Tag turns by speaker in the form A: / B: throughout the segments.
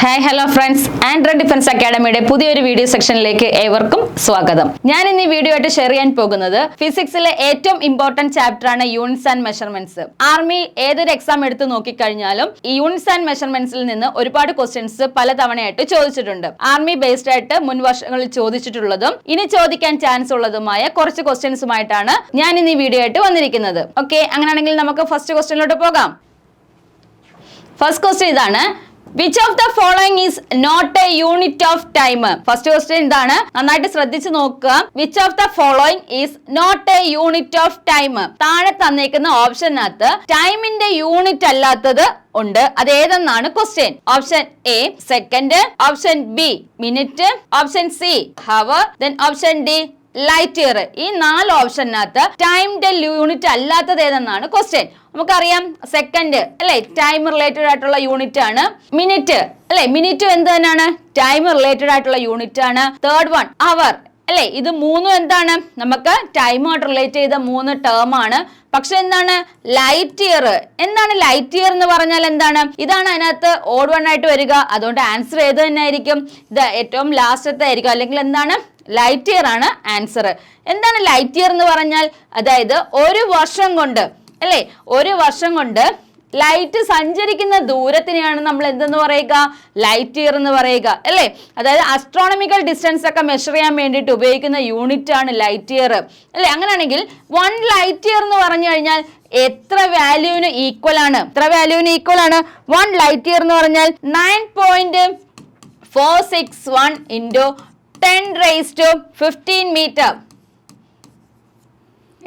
A: Hi hello friends Android defence അക്കാഡമിയുടെ പുതിയൊരു video സെക്ഷനിലേക്ക് ഏവർക്കും സ്വാഗതം. ഞാൻ ഇന്ന് വീഡിയോ ആയിട്ട് ഷെയർ ചെയ്യാൻ പോകുന്നത് ഫിസിക്സിലെ ഏറ്റവും ഇമ്പോർട്ടന്റ് ചാപ്റ്റർ ആണ് യൂണിറ്റ്സ് ആൻഡ് മെഷർമെന്റ്സ് ആർമി ഏതൊരു എക്സാം എടുത്ത് നോക്കിക്കഴിഞ്ഞാലും ഈ യൂണിറ്റ്സ് ആൻഡ് മെഷർമെന്റ്സിൽ നിന്ന് ഒരുപാട് ക്വസ്റ്റ്യൻസ് പലതവണയായിട്ട് ചോദിച്ചിട്ടുണ്ട്. ആർമി ബേസ്ഡ് ആയിട്ട് മുൻ വർഷങ്ങളിൽ ചോദിച്ചിട്ടുള്ളതും ഇനി ചോദിക്കാൻ ചാൻസ് ഉള്ളതുമായ കുറച്ച് ക്വസ്റ്റ്യൻസുമായിട്ടാണ് ഞാൻ ഇന്ന് ഈ വീഡിയോ ആയിട്ട് വന്നിരിക്കുന്നത്. ഓക്കെ അങ്ങനെയാണെങ്കിൽ നമുക്ക് ഫസ്റ്റ് ക്വസ്റ്റ്യനിലോട്ട് പോകാം. ഫസ്റ്റ് ക്വസ്റ്റ്യൻ ഇതാണ് which of the following is not a unit of time first question ഇതാണ്. നന്നായിട്ട് ശ്രദ്ധിച്ചു നോക്കുക. Which of the following is not a unit of time താഴെ തന്നേക്കുന്ന ഓപ്ഷനകത്ത് ടൈമിന്റെ യൂണിറ്റ് അല്ലാത്തത് ഉണ്ട്. അത് ഏതെന്നാണ് question option A second option B minute option C hour then option D light year ഈ നാല് ഓപ്ഷനകത്ത് ടൈം ഡെ യൂണിറ്റ് അല്ലാത്തത് ഏതെന്നാണ്? ക്വസ്റ്റ്യൻ നമുക്കറിയാം സെക്കൻഡ് അല്ലെ? ടൈം റിലേറ്റഡ് ആയിട്ടുള്ള യൂണിറ്റ് ആണ്. മിനിറ്റ് അല്ലെ? മിനിറ്റ് എന്ത് തന്നെയാണ്? ടൈം റിലേറ്റഡ് ആയിട്ടുള്ള യൂണിറ്റ് ആണ്. തേർഡ് വൺ അവർ അല്ലെ? ഇത് മൂന്നും എന്താണ്? നമുക്ക് ടൈമായിട്ട് റിലേറ്റ് ചെയ്ത മൂന്ന് ടേം ആണ്. പക്ഷെ എന്താണ്? ലൈറ്റ് ഇയർ എന്താണ് ലൈറ്റ് ഇയർ എന്ന് പറഞ്ഞാൽ എന്താണ്? ഇതാണ് അതിനകത്ത് ഓഡ് വൺ ആയിട്ട് വരിക. അതുകൊണ്ട് ആൻസർ ഏത് തന്നെ ആയിരിക്കും ഇത് ഏറ്റവും ലാസ്റ്റത്തെ ആയിരിക്കും. അല്ലെങ്കിൽ എന്താണ്? ലൈറ്റ് ഇയർ ആണ് ആൻസർ എന്താണ് ലൈറ്റ് ഇയർ എന്ന് പറഞ്ഞാൽ? അതായത് ഒരു വർഷം കൊണ്ട് അല്ലേ? ഒരു വർഷം കൊണ്ട് ലൈറ്റ് സഞ്ചരിക്കുന്ന ദൂരത്തിനെയാണ് നമ്മൾ എന്തെന്ന് പറയുക? ലൈറ്റ് ഇയർ എന്ന് പറയുക അല്ലേ? അതായത് അസ്ട്രോണമിക്കൽ ഡിസ്റ്റൻസ് ഒക്കെ മെഷർ ചെയ്യാൻ വേണ്ടിയിട്ട് ഉപയോഗിക്കുന്ന യൂണിറ്റ് ആണ് ലൈറ്റ് ഇയർ അല്ലേ? അങ്ങനെയാണെങ്കിൽ വൺ ലൈറ്റ് ഇയർ എന്ന് പറഞ്ഞു കഴിഞ്ഞാൽ എത്ര വാല്യൂവിന് ഈക്വൽ ആണ്? എത്ര വാല്യൂവിന് ഈക്വൽ ആണ്? വൺ ലൈറ്റ് ഇയർ എന്ന് പറഞ്ഞാൽ nine point four six one into ten raise to fifteen metre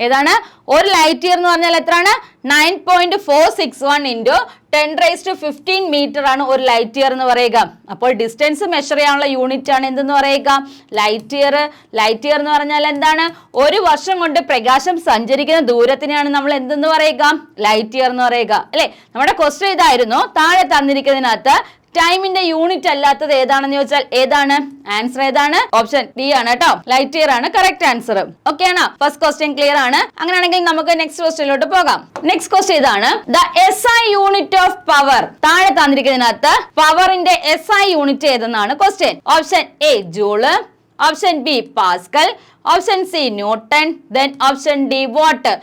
A: ഏതാണ്? ഒരു ലൈറ്റ് ഇയർ എന്ന് പറഞ്ഞാൽ എത്രയാണ്? Nine point four six one into ten raise to fifteen metre ആണ് ഒരു ലൈറ്റ് ഇയർ എന്ന് പറയുക. അപ്പോൾ ഡിസ്റ്റൻസ് മെഷർ ചെയ്യാനുള്ള യൂണിറ്റ് ആണ് എന്തെന്ന് പറയുക? ലൈറ്റ് ഇയർ ലൈറ്റ് ഇയർ എന്ന് പറഞ്ഞാൽ എന്താണ്? ഒരു വർഷം കൊണ്ട് പ്രകാശം സഞ്ചരിക്കുന്ന ദൂരത്തിനെയാണ് നമ്മൾ എന്തെന്ന് പറയുക? ലൈറ്റ് ഇയർ എന്ന് പറയുക. അല്ലെ? നമ്മുടെ ക്വസ്റ്റ്യൻ ഇതായിരുന്നു. താഴെ തന്നിരിക്കുന്നതിനകത്ത് ടൈമിന്റെ യൂണിറ്റ് അല്ലാത്തത് ഏതാണെന്ന് ചോദിച്ചാൽ ഏതാണ്? ആൻസർ ഏതാണ്? ഓപ്ഷൻ ഡി ആണ് കേട്ടോ ലൈറ്റ് ഇയർ ആണ് കറക്റ്റ് ആൻസർ ഓക്കെ ആണോ? ഫസ്റ്റ് ക്വസ്റ്റ്യൻ ക്ലിയർ ആണ്. അങ്ങനെയാണെങ്കിൽ നമുക്ക് നെക്സ്റ്റ് ക്വസ്റ്റ്യനിലോട്ട് പോകാം. നെക്സ്റ്റ് ക്വസ്റ്റ്യൻ ഇതാണ്. The S I unit of power താഴെ തന്നിരിക്കുന്നതിനകത്ത് പവറിന്റെ S I unit ഏതെന്നാണ് question option A joule. Option B pascal. Option C newton. Then option D watt.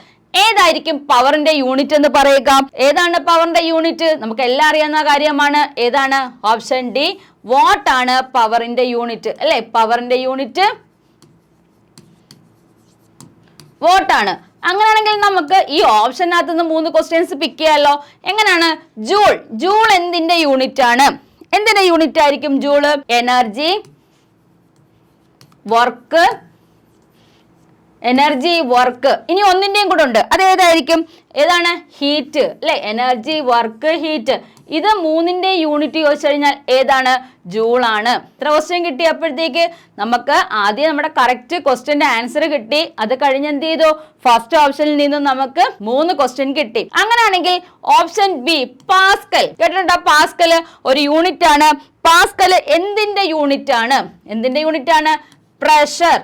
A: ഏതായിരിക്കും പവറിന്റെ യൂണിറ്റ് എന്ന് പറയുക? ഏതാണ് പവറിന്റെ യൂണിറ്റ്? നമുക്ക് എല്ലാം അറിയാവുന്ന കാര്യമാണ്. ഏതാണ്? ഓപ്ഷൻ ഡി വാട്ട് ആണ് പവറിന്റെ യൂണിറ്റ്? അല്ലെ? പവറിന്റെ യൂണിറ്റ് വോട്ട് ആണ്. അങ്ങനെയാണെങ്കിൽ നമുക്ക് ഈ ഓപ്ഷനകത്ത് നിന്ന് മൂന്ന് ക്വസ്റ്റ്യൻസ് പിക്ക് ചെയ്യാമല്ലോ എങ്ങനെയാണ്? ജൂൾ. ജൂൾ എന്തിന്റെ യൂണിറ്റ് ആണ്? എന്തിന്റെ യൂണിറ്റ് ആയിരിക്കും joule energy work energy work ഇനി ഒന്നിന്റെയും കൂടെ ഉണ്ട്. അത് ഏതായിരിക്കും? ഏതാണ്? ഹീറ്റ് അല്ലെ? എനർജി വർക്ക് ഹീറ്റ് ഇത് മൂന്നിന്റെ യൂണിറ്റ് ചോദിച്ചു കഴിഞ്ഞാൽ ഏതാണ്? ജൂൾ ആണ്. ഇത്ര ക്വസ്റ്റ്യൻ കിട്ടിയപ്പോഴത്തേക്ക് നമുക്ക് ആദ്യം നമ്മുടെ കറക്റ്റ് ക്വസ്റ്റ്യന്റെ ആൻസർ കിട്ടി. അത് കഴിഞ്ഞ് എന്ത് ചെയ്തു? ഫസ്റ്റ് ഓപ്ഷനിൽ നിന്നും നമുക്ക് മൂന്ന് ക്വസ്റ്റ്യൻ കിട്ടി. അങ്ങനെയാണെങ്കിൽ ഓപ്ഷൻ ബി പാസ്കൽ കേട്ടിട്ടുണ്ടോ? പാസ്കൽ ഒരു യൂണിറ്റ് ആണ്. പാസ്കൽ എന്തിന്റെ യൂണിറ്റ് ആണ്? എന്തിന്റെ യൂണിറ്റ് ആണ്? പ്രഷർ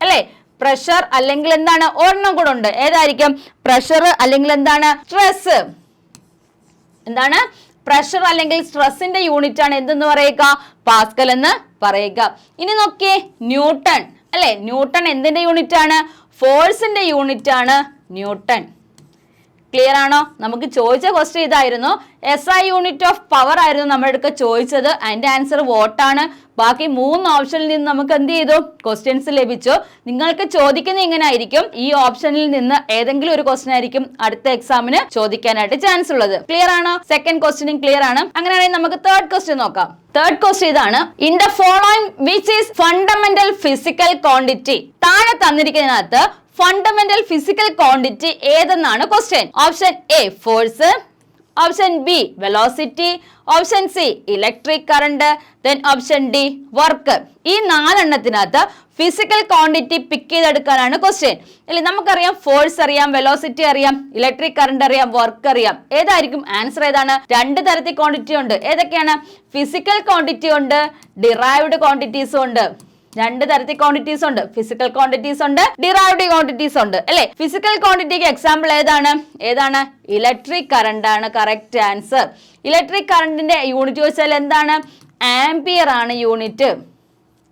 A: അല്ലേ? പ്രഷർ അല്ലെങ്കിൽ എന്താണ്? ഒരെണ്ണം കൂടെ ഉണ്ട്. ഏതായിരിക്കും? പ്രഷർ അല്ലെങ്കിൽ എന്താണ്? സ്ട്രെസ് എന്താണ്? പ്രഷർ അല്ലെങ്കിൽ സ്ട്രെസ്സിന്റെ യൂണിറ്റ് ആണ് എന്തെന്ന് പറയുക? പാസ്കൽ എന്ന് പറയുക. ഇനി നോക്കിയേ. ന്യൂട്ടൺ അല്ലെ? ന്യൂട്ടൺ എന്തിന്റെ യൂണിറ്റ് ആണ്? ഫോഴ്സിന്റെ യൂണിറ്റ് ആണ് ന്യൂട്ടൺ ക്ലിയർ ആണോ? നമുക്ക് ചോദിച്ച ക്വസ്റ്റ്യൻ ഇതായിരുന്നു. S I unit of power ആയിരുന്നു നമ്മുടെ അടുക്ക ചോദിച്ചത്. അതിന്റെ ആൻസർ വോട്ടാണ് ബാക്കി മൂന്ന് ഓപ്ഷനിൽ നിന്ന് നമുക്ക് എന്ത് ചെയ്തു? ക്വസ്റ്റ്യൻസ് ലഭിച്ചു. നിങ്ങൾക്ക് ചോദിക്കുന്ന ഇങ്ങനെ ആയിരിക്കും ഈ ഓപ്ഷനിൽ നിന്ന് ഏതെങ്കിലും ഒരു ക്വസ്റ്റ്യൻ ആയിരിക്കും അടുത്ത എക്സാമിന് ചോദിക്കാനായിട്ട് ചാൻസ് ഉള്ളത്. ക്ലിയർ ആണോ? സെക്കൻഡ് ക്വസ്റ്റ്യനും ക്ലിയർ ആണ്. അങ്ങനെയാണെങ്കിൽ നമുക്ക് തേർഡ് ക്വസ്റ്റ്യൻ നോക്കാം. തേർഡ് ക്വസ്റ്റ്യൻ ഇതാണ്. In the following which is fundamental physical quantity താഴെ തന്നിരിക്കുന്നതിനകത്ത് fundamental physical quantity ഏതെന്നാണ് question option A force option B velocity option C electric current then option D work ഈ നാലെണ്ണത്തിനകത്ത് physical quantity pick ചെയ്തെടുക്കാനാണ് question അല്ലെ നമുക്കറിയാം force അറിയാം velocity അറിയാം electric current അറിയാം വർക്ക് അറിയാം. ഏതായിരിക്കും? ആൻസർ ഏതാണ്? രണ്ട് തരത്തിൽ ക്വാണ്ടിറ്റി ഉണ്ട്. ഏതൊക്കെയാണ്? ഫിസിക്കൽ ക്വാണ്ടിറ്റി ഉണ്ട് ഡിറൈവ്ഡ് ക്വാണ്ടിറ്റീസും ഉണ്ട്. രണ്ട് തരത്തിൽ ക്വാണ്ടിറ്റീസ് ഉണ്ട്. ഫിസിക്കൽ ക്വാണ്ടിറ്റീസ് ഉണ്ട് ഡിറൈവ്ഡ് ക്വാണ്ടിറ്റീസ് ഉണ്ട്. അല്ലെ? ഫിസിക്കൽ ക്വാണ്ടിറ്റിക്ക് എക്സാമ്പിൾ ഏതാണ്? ഏതാണ്? ഇലക്ട്രിക് കറണ്ട് ആണ് കറക്റ്റ് ആൻസർ ഇലക്ട്രിക് കറണ്ടിന്റെ യൂണിറ്റ് ചോദിച്ചാൽ എന്താണ്? ആംപിയർ ആണ് യൂണിറ്റ്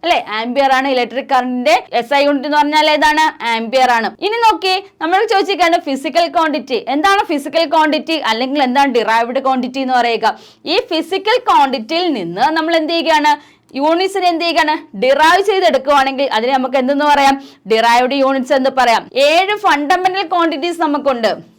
A: അല്ലെ? ആംപിയർ ആണ് ഇലക്ട്രിക് കറണ്ടിന്റെ എസ് ഐ യൂണിറ്റ് എന്ന് പറഞ്ഞാൽ ഏതാണ്? ആംപിയർ ആണ്. ഇനി നോക്കി നമ്മൾ ചോദിച്ചിരിക്കുകയാണ് ഫിസിക്കൽ ക്വാണ്ടിറ്റി എന്താണ് ഫിസിക്കൽ ക്വാണ്ടിറ്റി അല്ലെങ്കിൽ എന്താണ് ഡിറൈവ്ഡ് ക്വാണ്ടിറ്റി എന്ന് പറയുക. ഈ ഫിസിക്കൽ ക്വാണ്ടിറ്റിയിൽ നിന്ന് നമ്മൾ എന്ത് ചെയ്യുകയാണ്? യൂണിറ്റ്സിനെ എന്ത് ചെയ്യുകയാണ് ഡിറൈവ് ചെയ്തെടുക്കുകയാണെങ്കിൽ അതിന് നമുക്ക് എന്തെന്ന് പറയാം? ഡിറൈവ്ഡ് യൂണിറ്റ്സ് എന്ന് പറയാം. ഏഴ് ഫണ്ടമെന്റൽ ക്വാണ്ടിറ്റീസ് നമുക്കുണ്ട്.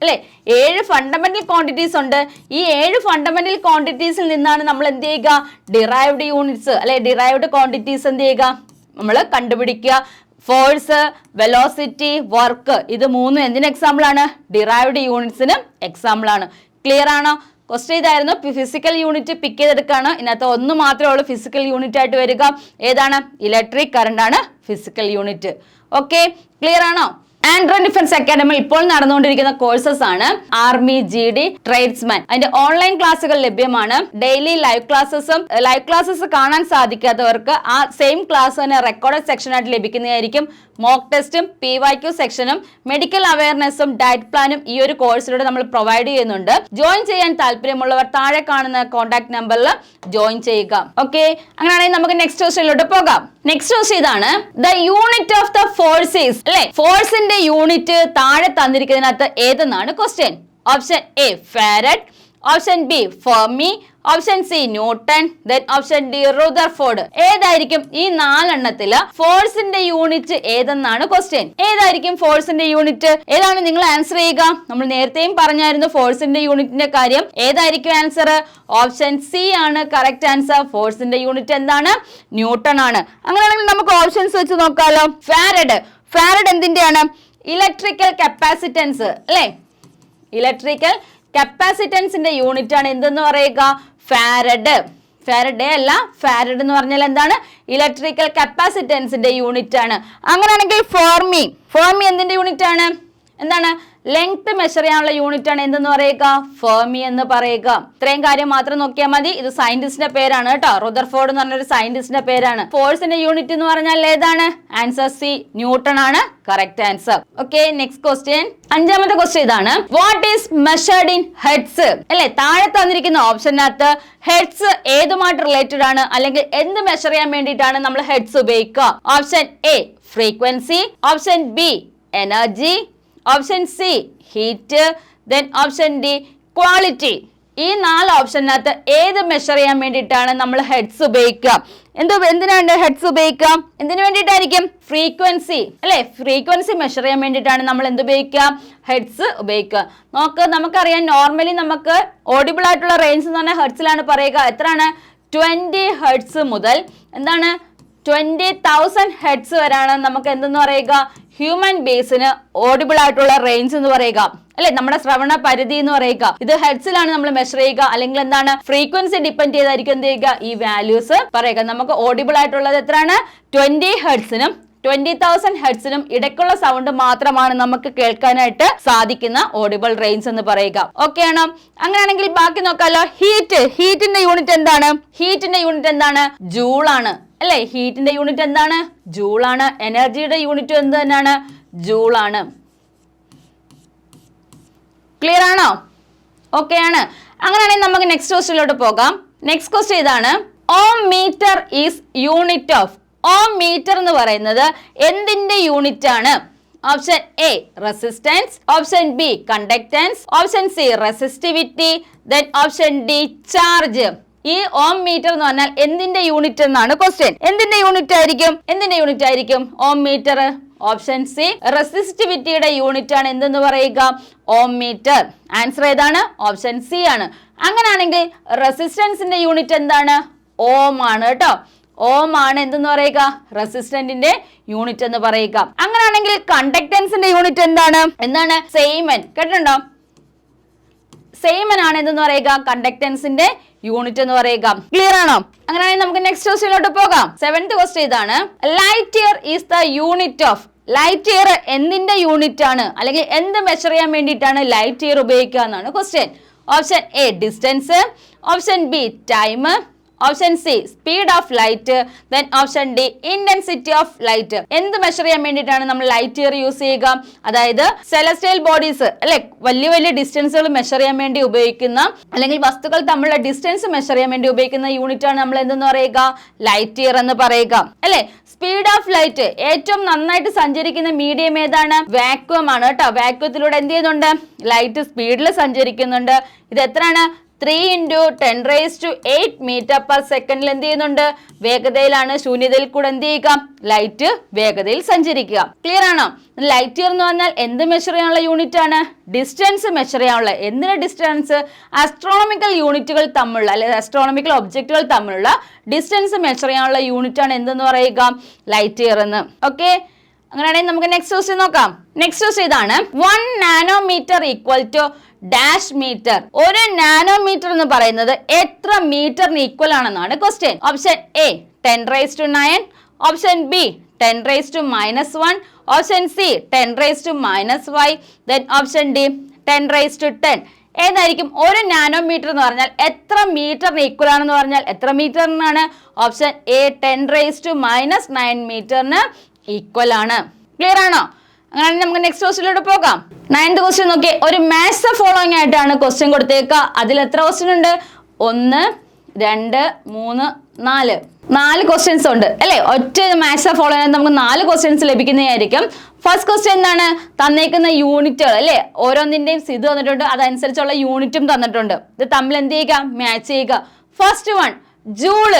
A: അല്ലെ? ഏഴ് ഫണ്ടമെന്റൽ ക്വാണ്ടിറ്റീസ് ഉണ്ട്. ഈ ഏഴ് ഫണ്ടമെന്റൽ ക്വാണ്ടിറ്റീസിൽ നിന്നാണ് നമ്മൾ എന്ത് ചെയ്യുക? ഡിറൈവ്ഡ് യൂണിറ്റ്സ് അല്ലെ? ഡിറൈവ്ഡ് ക്വാണ്ടിറ്റീസ് എന്ത് ചെയ്യുക? നമ്മൾ കണ്ടുപിടിക്കുക. ഫോഴ്സ് വെലോസിറ്റി വർക്ക് ഇത് മൂന്നും എന്തിന് എക്സാമ്പിൾ ആണ്? ഡിറൈവ്ഡ് യൂണിറ്റ്സിനും എക്സാമ്പിൾ ആണ്. ക്ലിയർ ആണോ? ക്വസ്റ്റ്യൻ ഇതായിരുന്നു ഫിസിക്കൽ യൂണിറ്റ് പിക്ക് ചെയ്തെടുക്കുകയാണ് ഇതിനകത്ത് ഒന്ന് മാത്രമേ ഉള്ളൂ. ഫിസിക്കൽ യൂണിറ്റ് ആയിട്ട് വരിക. ഏതാണ്? ഇലക്ട്രിക് കറണ്ട് ആണ് ഫിസിക്കൽ യൂണിറ്റ് ഓക്കെ ക്ലിയർ ആണോ? ആൻഡ്രോയിഡ് ഡിഫൻസ് അക്കാഡമി ഇപ്പോൾ നടന്നുകൊണ്ടിരിക്കുന്ന കോഴ്സസ് ആണ് ആർമി ജി ഡി ട്രേഡ്സ്മാൻ അതിന്റെ ഓൺലൈൻ ക്ലാസ്സുകൾ ലഭ്യമാണ്. ഡെയിലി ലൈവ് ക്ലാസ്സസും ലൈവ് ക്ലാസ്സസ് കാണാൻ സാധിക്കാത്തവർക്ക് ആ സെയിം ക്ലാസ് തന്നെ റെക്കോർഡഡ് സെക്ഷനായിട്ട് ലഭിക്കുന്നതായിരിക്കും. മോക്ക് ടെസ്റ്റും പി വൈ ക്യു സെക്ഷനും മെഡിക്കൽ അവയർനെസ്സും ഡയറ്റ് പ്ലാനും ഈ ഒരു കോഴ്സിലൂടെ നമ്മൾ പ്രൊവൈഡ് ചെയ്യുന്നുണ്ട്. ജോയിൻ ചെയ്യാൻ താല്പര്യമുള്ളവർ താഴെ കാണുന്ന കോൺടാക്ട് നമ്പറിൽ ജോയിൻ ചെയ്യുക. ഓക്കെ അങ്ങനെയാണെങ്കിൽ നമുക്ക് നെക്സ്റ്റ് ക്വസ്റ്റ്യനിലോട്ട് പോകാം. നെക്സ്റ്റ് ക്വസ്റ്റ് ഇതാണ്. The unit of the forces അല്ലെ? ഫോഴ്സിന്റെ യൂണിറ്റ് താഴെ തന്നിരിക്കുന്നതിനകത്ത് ഏതെന്നാണ് question option A farad option B fermi option C newton then option D rutherford ഏതായിരിക്കും ഈ നാലെണ്ണത്തിൽ ഫോഴ്സിന്റെ യൂണിറ്റ് ഏതെന്നാണ് ക്വസ്റ്റ്യൻ ഏതായിരിക്കും ഫോഴ്സിന്റെ യൂണിറ്റ് ഏതാണ് നിങ്ങൾ ആൻസർ ചെയ്യുക? നമ്മൾ നേരത്തെയും പറഞ്ഞായിരുന്നു ഫോഴ്സിന്റെ യൂണിറ്റിന്റെ കാര്യം. ഏതായിരിക്കും ആൻസർ ഓപ്ഷൻ സി ആണ് കറക്റ്റ് ആൻസർ ഫോഴ്സിന്റെ യൂണിറ്റ് എന്താണ്? ന്യൂട്ടൺ ആണ്. അങ്ങനെയാണെങ്കിൽ നമുക്ക് ഓപ്ഷൻസ് വെച്ച് നോക്കാലോ. ഫാരഡ് ഫാരഡ് എന്തിന്റെയാണ്? ഇലക്ട്രിക്കൽ കപ്പാസിറ്റൻസ് അല്ലേ? ഇലക്ട്രിക്കൽ കപ്പാസിറ്റൻസിന്റെ യൂണിറ്റ് ആണ് എന്തെന്ന് പറയുക? ഫാരഡ്. ഫാരഡേ അല്ല ഫാരഡ് എന്ന് പറഞ്ഞാൽ എന്താണ്? ഇലക്ട്രിക്കൽ കപ്പാസിറ്റൻസിന്റെ യൂണിറ്റ് ആണ്. അങ്ങനെയാണെങ്കിൽ ഫോർമി. ഫോർമി എന്തിന്റെ യൂണിറ്റ് ആണ്? എന്താണ്? ലെങ്ത് മെഷർ ചെയ്യാനുള്ള യൂണിറ്റ് ആണ് എന്തെന്ന് പറയുക? ഫെർമി എന്ന് പറയുക. ഇത്രയും കാര്യം മാത്രം നോക്കിയാൽ മതി. ഇത് സയന്റിസ്റ്റിന്റെ പേരാണ് കേട്ടോ. റുദർഫോർഡ് എന്ന് പറഞ്ഞ ഒരു സയന്റിസ്റ്റിന്റെ പേരാണ്. ഫോഴ്സിന്റെ യൂണിറ്റ് എന്ന് പറഞ്ഞാൽ ഏതാണ്? ആൻസർ സി ന്യൂട്ടൺ ആണ്. Correct answer okay next question അഞ്ചാമത്തെ ക്വസ്റ്റ്യൻ ഇതാണ്. What is measured in hertz അല്ലെ താഴെ തന്നിരിക്കുന്ന ഓപ്ഷനകത്ത് ഹെഡ്സ് ഏതുമായിട്ട് റിലേറ്റഡ് ആണ്? അല്ലെങ്കിൽ എന്ത് മെഷർ ചെയ്യാൻ വേണ്ടിയിട്ടാണ് നമ്മൾ ഹെഡ്സ് ഉപയോഗിക്കുക? Option A frequency option B energy option C heat then option D quality ഈ നാല് ഓപ്ഷനകത്ത് ഏത് മെഷർ ചെയ്യാൻ വേണ്ടിയിട്ടാണ് നമ്മൾ ഹെഡ്സ് ഉപയോഗിക്കുക? എന്തോ എന്തിനാണ് ഹെഡ്സ് ഉപയോഗിക്കുക? എന്തിനു വേണ്ടിയിട്ടായിരിക്കും? ഫ്രീക്വൻസി അല്ലെ? ഫ്രീക്വൻസി മെഷർ ചെയ്യാൻ വേണ്ടിയിട്ടാണ് നമ്മൾ എന്ത് ഹെഡ്സ് ഉപയോഗിക്കുക. നോക്ക് നമുക്കറിയാം നോർമലി നമുക്ക് ഓഡിബിൾ ആയിട്ടുള്ള റേഞ്ച് എന്ന് പറഞ്ഞാൽ ഹെഡ്സിലാണ് പറയുക. എത്രയാണ്? ട്വന്റി ഹെഡ്സ് മുതൽ എന്താണ്? ട്വന്റി തൗസൻഡ് ഹെഡ്സ് വരെയാണ് നമുക്ക് എന്തെന്ന് പറയുക? ഹ്യൂമൻ ബേസിന് ഓഡിബിൾ ആയിട്ടുള്ള റേഞ്ച് എന്ന് പറയുക. അല്ലെ? നമ്മുടെ ശ്രവണ പരിധി എന്ന് പറയുക. ഇത് ഹെഡ്സിലാണ് നമ്മൾ മെഷർ ചെയ്യുക. അല്ലെങ്കിൽ എന്താണ്? ഫ്രീക്വൻസി ഡിപ്പെൻഡ് ചെയ്തായിരിക്കും എന്ത് ചെയ്യുക? ഈ വാല്യൂസ് പറയുക. നമുക്ക് ഓഡിബിൾ ആയിട്ടുള്ളത് എത്രയാണ്? ട്വന്റി ഹെഡ്സിനും ട്വന്റി തൗസൻഡ് ഹെഡ്സിനും ഇടയ്ക്കുള്ള സൗണ്ട് മാത്രമാണ് നമുക്ക് കേൾക്കാനായിട്ട് സാധിക്കുന്ന ഓഡിബിൾ റേഞ്ച് എന്ന് പറയുക. ഓക്കെ ആണോ? അങ്ങനെയാണെങ്കിൽ ബാക്കി നോക്കാലോ. ഹീറ്റ് ഹീറ്റിന്റെ യൂണിറ്റ് എന്താണ്? ഹീറ്റിന്റെ യൂണിറ്റ് എന്താണ്? ജൂൾ ആണ്. അല്ലെ? ഹീറ്റിന്റെ യൂണിറ്റ് എന്താണ്? ജൂൾ ആണ്. എനർജിയുടെ യൂണിറ്റ് എന്ത് തന്നെയാണ്? ജൂൾ ആണ്. ക്ലിയർ ആണോ? ഓക്കെ ആണ്. അങ്ങനെയാണെങ്കിൽ നമുക്ക് നെക്സ്റ്റ് ക്വസ്റ്റിലോട്ട് പോകാം. നെക്സ്റ്റ് ക്വസ്റ്റ് ഇതാണ്. Ohm metre is unit of ohm metre എന്ന് പറയുന്നത് എന്തിന്റെ യൂണിറ്റ് ആണ്? Option A resistance option B conductance option C resistivity then option D charge ഈ ഓം മീറ്റർ എന്ന് പറഞ്ഞാൽ എന്തിന്റെ യൂണിറ്റ് എന്നാണ് ക്വസ്റ്റ്യൻ എന്തിന്റെ യൂണിറ്റ് ആയിരിക്കും? എന്തിന്റെ യൂണിറ്റ് ആയിരിക്കും? ഓം മീറ്റർ ഓപ്ഷൻ സി റെസിസ്റ്റിവിറ്റിയുടെ യൂണിറ്റ് ആണ് എന്തെന്ന് പറയുക? ഓം മീറ്റർ ആൻസർ ഏതാണ്? ഓപ്ഷൻ സി ആണ്. അങ്ങനെയാണെങ്കിൽ റെസിസ്റ്റൻസിന്റെ യൂണിറ്റ് എന്താണ്? ഓം ആണ് കേട്ടോ. ഓം ആണ് എന്തെന്ന് പറയുക? റെസിസ്റ്റന്റിന്റെ യൂണിറ്റ് എന്ന് പറയുക. അങ്ങനെയാണെങ്കിൽ കണ്ടക്ടൻസിന്റെ യൂണിറ്റ് എന്താണ്? എന്താണ്? സെയിമൻ കേട്ടിട്ടുണ്ടോ? സെയിമൻ ആണ് എന്തെന്ന് പറയുക? കണ്ടക്ടൻസിന്റെ യൂണിറ്റ് എന്ന് പറയുക. ക്ലിയർ ആണോ? അങ്ങനെയാണെങ്കിൽ നമുക്ക് നെക്സ്റ്റ് ക്വസ്റ്റ്യനിലോട്ട് പോകാം. സെവൻത് ക്വസ്റ്റ്യൻ ഇതാണ്. Light year is the unit of light year എന്തിന്റെ യൂണിറ്റ് ആണ്? അല്ലെങ്കിൽ എന്ത് മെഷർ ചെയ്യാൻ വേണ്ടിയിട്ടാണ് ലൈറ്റ് ഇയർ ഉപയോഗിക്കുക എന്നാണ് question option A distance option B time option C speed of light then option D intensity of light എന്ത് മെഷർ ചെയ്യാൻ വേണ്ടിയിട്ടാണ് നമ്മൾ ലൈറ്റ് ഇയർ യൂസ് ചെയ്യുക? അതായത് സെലസ്റ്റൈൽ ബോഡീസ് അല്ലെ വലിയ വലിയ ഡിസ്റ്റൻസുകൾ മെഷർ ചെയ്യാൻ വേണ്ടി ഉപയോഗിക്കുന്ന അല്ലെങ്കിൽ വസ്തുക്കൾ തമ്മിലുള്ള ഡിസ്റ്റൻസ് മെഷർ ചെയ്യാൻ വേണ്ടി ഉപയോഗിക്കുന്ന യൂണിറ്റ് ആണ് നമ്മൾ എന്തെന്ന് പറയുക? ലൈറ്റ് ഇയർ എന്ന് പറയുക. അല്ലെ സ്പീഡ് ഓഫ് ലൈറ്റ് ഏറ്റവും നന്നായിട്ട് സഞ്ചരിക്കുന്ന മീഡിയം ഏതാണ്? വാക്വം ആണ് കേട്ടോ. വാക്വത്തിലൂടെ എന്ത് ചെയ്യുന്നുണ്ട്? ലൈറ്റ് സ്പീഡിൽ സഞ്ചരിക്കുന്നുണ്ട്. ഇത് എത്രയാണ്? Three into ten raise to eight metre per സെക്കൻഡിൽ എന്ത് ചെയ്യുന്നുണ്ട്? വേഗതയിലാണ് ശൂന്യതയിൽ കൂടെ എന്ത് ചെയ്യുക? ലൈറ്റ് വേഗതയിൽ സഞ്ചരിക്കുക. ക്ലിയർ ആണോ? ലൈറ്റ് ഇയർ എന്ന് പറഞ്ഞാൽ എന്ത് മെഷർ ചെയ്യാനുള്ള യൂണിറ്റ് ആണ്? ഡിസ്റ്റൻസ് മെഷർ ചെയ്യാനുള്ള. എന്തിന് ഡിസ്റ്റൻസ് ആസ്ട്രോണമിക്കൽ യൂണിറ്റുകൾ തമ്മിലുള്ള അല്ലെങ്കിൽ ആസ്ട്രോണമിക്കൽ ഒബ്ജക്റ്റുകൾ തമ്മിലുള്ള ഡിസ്റ്റൻസ് മെഷർ ചെയ്യാനുള്ള യൂണിറ്റ് ആണ് എന്തെന്ന് പറയുക? ലൈറ്റ് ഇയർ എന്ന്. ഓക്കെ അങ്ങനെയാണെങ്കിൽ നമുക്ക് നെക്സ്റ്റ് ക്വസ്റ്റ്യൻ നോക്കാം. നെക്സ്റ്റ് ക്വസ്റ്റ്യൻ ഇതാണ്. One nanometre equal to dash metre ഒരു നാനോമീറ്റർ എന്ന് പറയുന്നത് എത്ര മീറ്ററിന് ഈക്വൽ ആണെന്നാണ് question option A ten raise to nine option B ten raise to minus one option C ten raise to minus five then option D ten raise to ten ഏതായിരിക്കും ഒരു nanometre എന്ന് പറഞ്ഞാൽ എത്ര മീറ്ററിന് ഈക്വൽ ആണെന്ന് പറഞ്ഞാൽ എത്ര മീറ്ററിനാണ് option A ten raise to minus nine മീറ്ററിന് ഈക്വൽ ആണ്. ക്ലിയർ ആണോ? അങ്ങനെയാണെങ്കിൽ നമുക്ക് നെക്സ്റ്റ് ക്വസ്റ്റിലോട്ട് പോകാം. നയൻത് ക്വസ്റ്റ്യൻ നോക്കി ഒരു മാത്സ് ഫോളോയിങ് ആയിട്ടാണ് ക്വസ്റ്റ്യൻ കൊടുത്തേക്കുക. അതിൽ എത്ര ക്വസ്റ്റ്യൻ ഉണ്ട്? ഒന്ന് രണ്ട് മൂന്ന് നാല്. നാല് ക്വസ്റ്റ്യൻസ് ഉണ്ട്. അല്ലേ? ഒറ്റ മാത്സ് ഫോളോ ചെയ്യാൻ നമുക്ക് നാല് ക്വസ്റ്റ്യൻസ് ലഭിക്കുന്നതായിരിക്കും. ഫസ്റ്റ് ക്വസ്റ്റ്യൻ എന്താണ്? തന്നേക്കുന്ന യൂണിറ്റുകൾ അല്ലേ? ഓരോന്നിന്റെയും സ്ഥിതി തന്നിട്ടുണ്ട്. അതനുസരിച്ചുള്ള യൂണിറ്റും തന്നിട്ടുണ്ട്. ഇത് തമ്മിൽ എന്ത് ചെയ്യുക? മാച്ച് ചെയ്യുക. First one joule.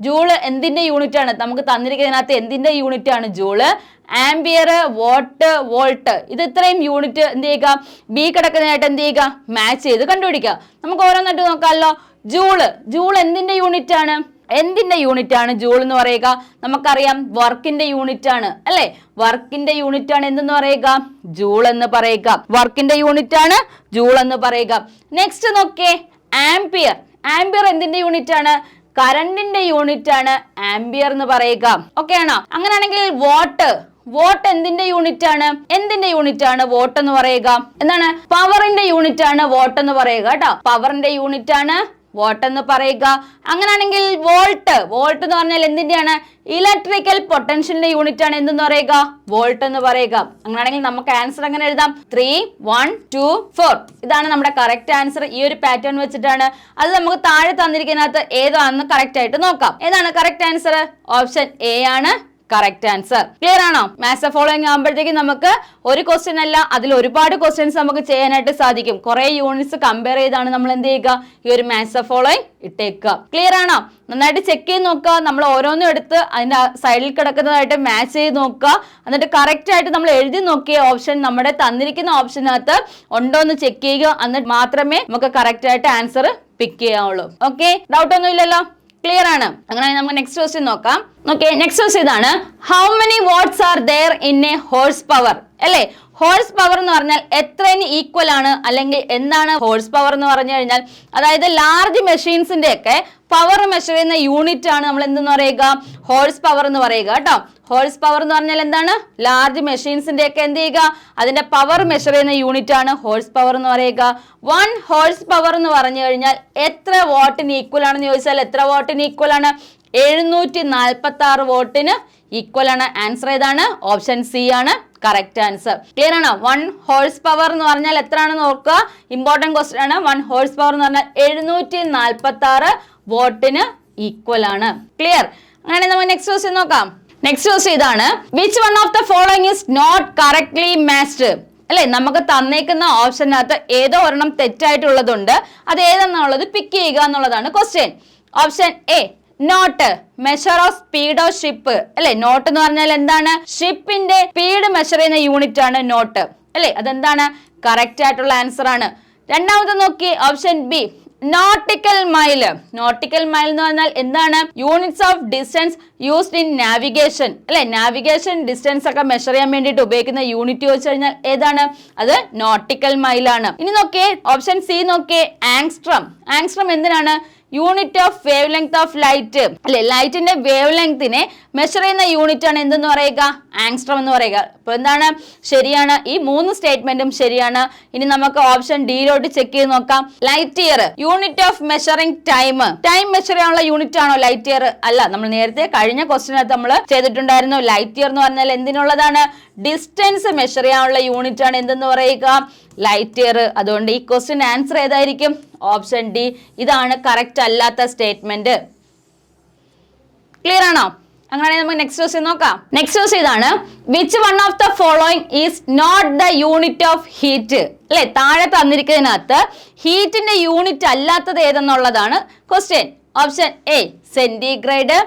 A: ജൂൾ എന്തിന്റെ യൂണിറ്റ് ആണ്? നമുക്ക് തന്നിരിക്കുന്നതിനകത്ത് എന്തിന്റെ യൂണിറ്റ് ആണ് ജൂൾ? Ampere volt volt. ഇത് ഇത്രയും യൂണിറ്റ് എന്ത് ചെയ്യുക? ബി കിടക്കുന്നതായിട്ട് എന്ത് ചെയ്യുക? മാച്ച് ചെയ്ത് കണ്ടുപിടിക്കുക. നമുക്ക് ഓരോന്നായിട്ട് നോക്കാമല്ലോ. ജൂൾ. ജൂൾ എന്തിന്റെ യൂണിറ്റ് ആണ്? എന്തിന്റെ യൂണിറ്റ് ആണ് ജൂൾ എന്ന് പറയുക? നമുക്കറിയാം വർക്കിന്റെ യൂണിറ്റ് ആണ്. അല്ലെ? വർക്കിന്റെ യൂണിറ്റ് ആണ് എന്തെന്ന് പറയുക? ജൂൾ എന്ന് പറയുക. വർക്കിന്റെ യൂണിറ്റ് ആണ് ജൂൾ എന്ന് പറയുക. നെക്സ്റ്റ് നോക്കിയേ. ആംപിയർ ആംപിയർ എന്തിന്റെ യൂണിറ്റ് ആണ്? കറണ്ടിന്റെ യൂണിറ്റ് ആണ് ആംബിയർ എന്ന് പറയുക. ഓക്കെ ആണോ? അങ്ങനെയാണെങ്കിൽ വാട്ട്? വോട്ട് എന്തിന്റെ യൂണിറ്റ് ആണ് എന്തിന്റെ യൂണിറ്റ് ആണ് വോട്ട് എന്ന് പറയുക? എന്താണ്? പവറിന്റെ യൂണിറ്റ് ആണ് വോട്ട് എന്ന് പറയുക കേട്ടോ. പവറിന്റെ യൂണിറ്റ് ആണ് വോട്ട് എന്ന് പറയുക. അങ്ങനെയാണെങ്കിൽ വോൾട്ട് വോൾട്ട് എന്ന് പറഞ്ഞാൽ എന്തിന്റെയാണ്? ഇലക്ട്രിക്കൽ പൊട്ടൻഷ്യലിന്റെ യൂണിറ്റ് ആണ് എന്തെന്ന് പറയുക? വോൾട്ട് എന്ന് പറയുക. അങ്ങനെയാണെങ്കിൽ നമുക്ക് ആൻസർ അങ്ങനെ എഴുതാം? Three one two four. ഇതാണ് നമ്മുടെ കറക്റ്റ് ആൻസർ. ഈ ഒരു പാറ്റേൺ വെച്ചിട്ടാണ്. അത് നമുക്ക് താഴെ തന്നിരിക്കുന്നതിനകത്ത് ഏതാണെന്ന് കറക്റ്റ് ആയിട്ട് നോക്കാം. ഏതാണ് കറക്റ്റ് ആൻസർ? ഓപ്ഷൻ എ ആണ്. കറക്റ്റ് ആൻസർ ക്ലിയർ ആണോ? മാത്സ് ഫോളോയിങ് ആകുമ്പോഴത്തേക്ക് നമുക്ക് ഒരു ക്വസ്റ്റ്യൻ അല്ല അതിൽ ഒരുപാട് ക്വസ്റ്റ്യൻസ് നമുക്ക് ചെയ്യാനായിട്ട് സാധിക്കും. കുറെ യൂണിറ്റ്സ് കമ്പയർ ചെയ്താണ് നമ്മൾ എന്ത് ചെയ്യുക? ഈ ഒരു മാത്സ് ഫോളോയിങ് ഇട്ടേക്കുക. ക്ലിയർ ആണോ? നന്നായിട്ട് ചെക്ക് ചെയ്ത് നോക്കുക. നമ്മൾ ഓരോന്നും എടുത്ത് അതിന്റെ സൈഡിൽ കിടക്കുന്നതായിട്ട് മാച്ച് ചെയ്ത് നോക്കുക. എന്നിട്ട് കറക്റ്റ് ആയിട്ട് നമ്മൾ എഴുതി നോക്കിയ ഓപ്ഷൻ നമ്മുടെ തന്നിരിക്കുന്ന ഓപ്ഷനകത്ത് ഉണ്ടോ എന്ന് ചെക്ക് ചെയ്യുക. എന്നിട്ട് മാത്രമേ നമുക്ക് കറക്റ്റ് ആയിട്ട് ആൻസർ പിക്ക് ചെയ്യാവുള്ളൂ. ഓക്കെ ഡൗട്ട് ഒന്നും ഇല്ലല്ലോ ക്ലിയർ ആണ്. അങ്ങനെ നമുക്ക് നെക്സ്റ്റ് ക്വസ്റ്റ്യൻ നോക്കാം. ഓക്കെ നെക്സ്റ്റ് ക്വസ്റ്റ്യൻ ഇതാണ്. How many watts are there in a horse power അല്ലേ? ഹോഴ്സ് പവർ എന്ന് പറഞ്ഞാൽ എത്രന് ഈക്വൽ ആണ്? അല്ലെങ്കിൽ എന്താണ് ഹോഴ്സ് പവർ എന്ന് പറഞ്ഞു കഴിഞ്ഞാൽ? അതായത് ലാർജ് മെഷീൻസിന്റെ ഒക്കെ പവർ മെഷർ ചെയ്യുന്ന യൂണിറ്റ് ആണ് നമ്മൾ എന്തെന്ന് പറയുക? ഹോഴ്സ് പവർ എന്ന് പറയുക കേട്ടോ. ഹോഴ്സ് പവർ എന്ന് പറഞ്ഞാൽ എന്താണ്? ലാർജ് മെഷീൻസിന്റെ ഒക്കെ എന്ത് ചെയ്യുക? അതിന്റെ പവർ മെഷർ ചെയ്യുന്ന യൂണിറ്റ് ആണ് ഹോഴ്സ് പവർ എന്ന് പറയുക. വൺ ഹോഴ്സ് പവർ എന്ന് പറഞ്ഞു കഴിഞ്ഞാൽ എത്ര വോട്ടിന് ഈക്വൽ ആണെന്ന് ചോദിച്ചാൽ എത്ര വോട്ടിന് ഈക്വൽ ആണ്? എഴുന്നൂറ്റി നാൽപ്പത്തി ആറ് വോട്ടിന് ഈക്വൽ ആണ്. ആൻസർ ഏതാണ്? ഓപ്ഷൻ സി ആണ്. കറക്റ്റ് ആൻസർ ക്ലിയർ ആണോ? വൺ ഹോഴ്സ് പവർ എന്ന് പറഞ്ഞാൽ എത്ര ആണെന്ന് ഓർക്കുക? ഇമ്പോർട്ടന്റ് ക്വസ്റ്റ്യൻ ആണ്. വൺ ഹോഴ്സ് പവർ എന്ന് പറഞ്ഞാൽ എഴുന്നൂറ്റി നാൽപ്പത്തി ആറ് വോട്ടിന് ഈക്വൽ ആണ്. ക്ലിയർ അങ്ങനെ നമുക്ക് നെക്സ്റ്റ് ക്വസ്റ്റ്യൻ നോക്കാം. നെക്സ്റ്റ് ക്വസ്റ്റ്യൻ ഇതാണ്. Which one of the following is not correctly matched അല്ലെ നമുക്ക് തന്നേക്കുന്ന ഓപ്ഷനകത്ത് ഏതോ ഒരെണ്ണം തെറ്റായിട്ടുള്ളതുണ്ട്. അത് ഏതെന്നുള്ളത് പിക്ക് ചെയ്യുക എന്നുള്ളതാണ് question option A knot measure of speed of ship അല്ലെ നോട്ട് എന്ന് പറഞ്ഞാൽ എന്താണ്? ഷിപ്പിന്റെ സ്പീഡ് മെഷർ ചെയ്യുന്ന യൂണിറ്റ് ആണ് നോട്ട് അല്ലെ അതെന്താണ്? കറക്റ്റ് ആയിട്ടുള്ള ആൻസർ ആണ്. രണ്ടാമത് നോക്കി option B nautical mile nautical mile എന്ന് പറഞ്ഞാൽ എന്താണ്? Units of distance used in navigation അല്ലെ? നാവിഗേഷൻ ഡിസ്റ്റൻസ് ഒക്കെ മെഷർ ചെയ്യാൻ വേണ്ടിയിട്ട് ഉപയോഗിക്കുന്ന യൂണിറ്റ് ചോദിച്ചു കഴിഞ്ഞാൽ ഏതാണ്? അത് നോട്ടിക്കൽ മൈലാണ് ഇനി നോക്കിയേ ഓപ്ഷൻ സി നോക്കിയേ ആങ്സ്ട്രം ആങ്സ്ട്രം എന്തിനാണ്? Unit of wavelength of light അല്ലെ ലൈറ്റിന്റെ വേവ് ലെങ്തിനെ മെഷർ ചെയ്യുന്ന യൂണിറ്റ് ആണ് എന്തെന്ന് പറയുക? ആങ്സ്ട്രം എന്ന് പറയുക. അപ്പൊ എന്താണ്? ശരിയാണ്. ഈ മൂന്ന് സ്റ്റേറ്റ്മെന്റും ശരിയാണ്. ഇനി നമുക്ക് ഓപ്ഷൻ ഡിയിലോട്ട് ചെക്ക് ചെയ്ത് നോക്കാം. Light year unit of measuring time time measure ചെയ്യാനുള്ള യൂണിറ്റ് ആണോ ലൈറ്റ് ഇയർ അല്ല നമ്മൾ നേരത്തെ കഴിഞ്ഞ ക്വസ്റ്റിനകത്ത് നമ്മൾ ചെയ്തിട്ടുണ്ടായിരുന്നു. ലൈറ്റ് ഇയർ എന്ന് പറഞ്ഞാൽ എന്തിനുള്ളതാണ്? ഡിസ്റ്റൻസ് മെഷർ ചെയ്യാനുള്ള യൂണിറ്റ് ആണ് എന്തെന്ന് പറയുക? ലൈറ്റ് ഇയർ അതുകൊണ്ട് ഈ ക്വസ്റ്റ്യൻ ആൻസർ ഏതായിരിക്കും? ഓപ്ഷൻ ഡി ഇതാണ് കറക്റ്റ് അല്ലാത്ത സ്റ്റേറ്റ്മെന്റ് ക്ലിയർ ആണോ? അങ്ങനെയാണെങ്കിൽ നമുക്ക് നെക്സ്റ്റ് ക്വസ്റ്റ്യൻ നോക്കാം. നെക്സ്റ്റ് ക്വസ്റ്റ്യൻ ഇതാണ്. Which one of the following is not the unit of heat അല്ലെ? താഴെ തന്നിരിക്കുന്നതിനകത്ത് ഹീറ്റിന്റെ യൂണിറ്റ് അല്ലാത്തത് ഏതെന്നുള്ളതാണ് question option A centigrade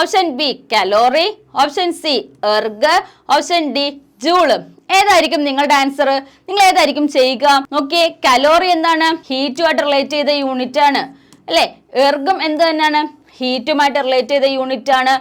A: option B calorie option C erg option D joule. ഏതായിരിക്കും നിങ്ങളുടെ ആൻസർ നിങ്ങൾ ഏതായിരിക്കും ചെയ്യുക? നോക്കിയേ കലോറി എന്താണ്? ഹീറ്റുമായിട്ട് റിലേറ്റ് ചെയ്ത യൂണിറ്റ് ആണ് അല്ലെ? എർഗം എന്ത് തന്നെയാണ്? ഹീറ്റുമായിട്ട് റിലേറ്റ് ചെയ്ത യൂണിറ്റ് ആണ്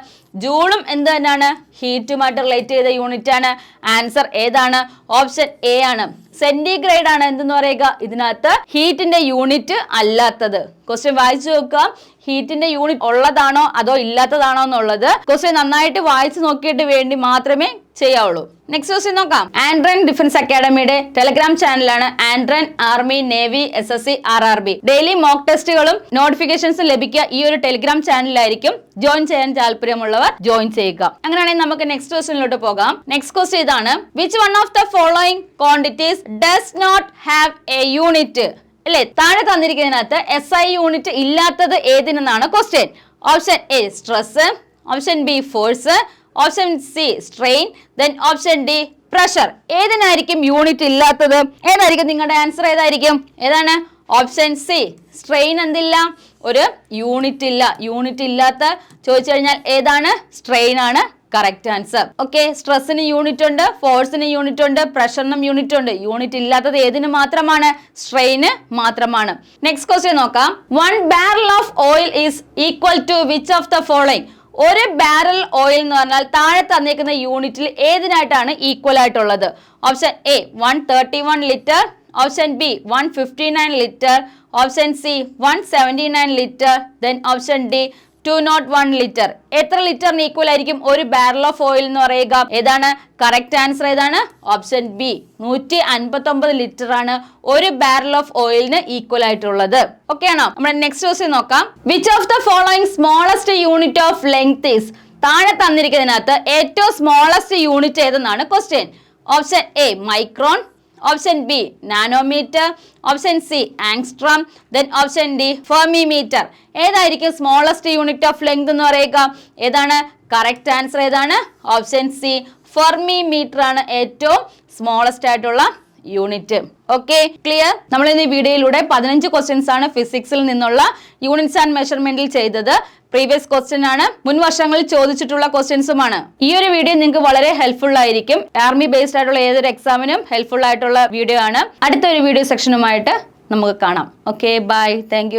A: ജൂളും എന്ത് തന്നെയാണ്? ഹീറ്റുമായിട്ട് റിലേറ്റ് ചെയ്ത യൂണിറ്റ് ആണ്. ആൻസർ ഏതാണ്? ഓപ്ഷൻ എ ആണ്. സെന്റിഗ്രേഡ് ആണ് എന്തെന്ന് പറയുക? ഇതിനകത്ത് ഹീറ്റിന്റെ യൂണിറ്റ് അല്ലാത്തത്. ക്വസ്റ്റ്യൻ വായിച്ചു നോക്കുക. ഹീറ്റിന്റെ യൂണിറ്റ് ഉള്ളതാണോ? അതോ ഇല്ലാത്തതാണോ എന്നുള്ളത് ക്വസ്റ്റ്യൻ നന്നായിട്ട് വായിച്ചു നോക്കിയിട്ട് വേണ്ടി മാത്രമേ ചെയ്യാവുള്ളൂ. നെക്സ്റ്റ് ക്വസ്റ്റ്യൻ നോക്കാം. ആൻഡ്രൻ ഡിഫൻസ് അക്കാഡമിയുടെ ടെലഗ്രാം ചാനലാണ് ആൻഡ്രൻ army navy S S C R R B daily mock ടെസ്റ്റുകളും നോട്ടിഫിക്കേഷൻസും ലഭിക്കുക ഈ ഒരു ടെലിഗ്രാം ചാനലിലായിരിക്കും ജോയിൻ ചെയ്യാൻ താല്പര്യമുള്ളവർ ജോയിൻ ചെയ്യുക. അങ്ങനെയാണെങ്കിൽ നമുക്ക് നെക്സ്റ്റ് ക്വസ്റ്റിനിലോട്ട് പോകാം. നെക്സ്റ്റ് ക്വസ്റ്റ്യൻ ഇതാണ്. Which one of the following quantities does not have a unit അല്ലെ? താഴെ തന്നിരിക്കുന്നതിനകത്ത് എസ് ഐ യൂണിറ്റ് ഇല്ലാത്തത് ഏതിനെന്നാണ് question option A stress option B force option C strain then option D pressure ഏതിനായിരിക്കും unit ഇല്ലാത്തത്? ഏതായിരിക്കും? നിങ്ങളുടെ answer ഏതായിരിക്കും? ഏതാണ്? ഓപ്ഷൻ സി സ്ട്രെയിൻ എന്തില്ല? ഒരു യൂണിറ്റ് ഇല്ല. യൂണിറ്റ് ഇല്ലാത്ത ചോദിച്ചു കഴിഞ്ഞാൽ ഏതാണ്? സ്ട്രെയിൻ ആണ്. കറക്റ്റ് ആൻസർ ഓക്കെ സ്ട്രെസ്സിന് യൂണിറ്റ് ഉണ്ട് ഫോഴ്സിന് യൂണിറ്റ് ഉണ്ട് പ്രഷറിനും യൂണിറ്റ് ഉണ്ട്. യൂണിറ്റ് ഇല്ലാത്തത് ഏതിന് മാത്രമാണ്? സ്ട്രെയിന് മാത്രമാണ്. നെക്സ്റ്റ് ക്വസ്റ്റ്യൻ നോക്കാം. One barrel of oil is equal to which of the following ഒരു ബാരൽ ഓയിൽ എന്ന് പറഞ്ഞാൽ താഴെ തന്നേക്കുന്ന യൂണിറ്റിൽ ഏതിനായിട്ടാണ് ഈക്വൽ ആയിട്ടുള്ളത്? Option A one thirty one litre option B one fifty nine litre option C one seventy nine litre then option D two nought one litre എത്ര ലിറ്ററിന് ഈക്വൽ ആയിരിക്കും? ഒരു ബാരൽ ഓഫ് ഓയിൽ എന്ന് പറയുക. ഏതാണ്? കറക്റ്റ് ആൻസർ ഏതാണ്? Option B നൂറ്റി അൻപത്തി ഒമ്പത് ലിറ്റർ ആണ് ഒരു ബാരൽ ഓഫ് ഓയിലിന് ഈക്വൽ ആയിട്ടുള്ളത്. ഓക്കെ ആണോ? നമ്മുടെ നെക്സ്റ്റ് ക്വസ്റ്റ്യൻ നോക്കാം. Which of the following smallest unit of length is താഴെ തന്നിരിക്കുന്നതിനകത്ത് ഏറ്റവും smallest unit ഏതെന്നാണ് question option A micron option B nanometre option C angstrom then option D fermi metre ഏതായിരിക്കും smallest unit of length എന്ന് പറയുക? ഏതാണ്? Correct answer ഏതാണ്? Option C ഫെർമിമീറ്റർ ആണ് ഏറ്റവും സ്മോളസ്റ്റ് ആയിട്ടുള്ള യൂണിറ്റ് ഓക്കെ ക്ലിയർ നമ്മൾ ഇന്ന് ഈ വീഡിയോയിലൂടെ പതിനഞ്ച് ക്വസ്റ്റ്യൻസ് ആണ് ഫിസിക്സിൽ നിന്നുള്ള യൂണിറ്റ്സ് ആൻഡ് മെഷർമെന്റിൽ ചെയ്തത്. പ്രീവിയസ് ക്വസ്റ്റ്യൻ ആണ്. മുൻ വർഷങ്ങളിൽ ചോദിച്ചിട്ടുള്ള ക്വസ്റ്റ്യൻസുമാണ് ഈ ഒരു വീഡിയോ നിങ്ങൾക്ക് വളരെ ഹെൽപ്ഫുൾ ആയിരിക്കും. ആർമി ബേസ്ഡ് ആയിട്ടുള്ള ഏതൊരു എക്സാമിനും ഹെൽപ്ഫുൾ ആയിട്ടുള്ള വീഡിയോ ആണ്. അടുത്ത ഒരു വീഡിയോ സെക്ഷനുമായിട്ട് നമുക്ക് കാണാം. Okay bye thank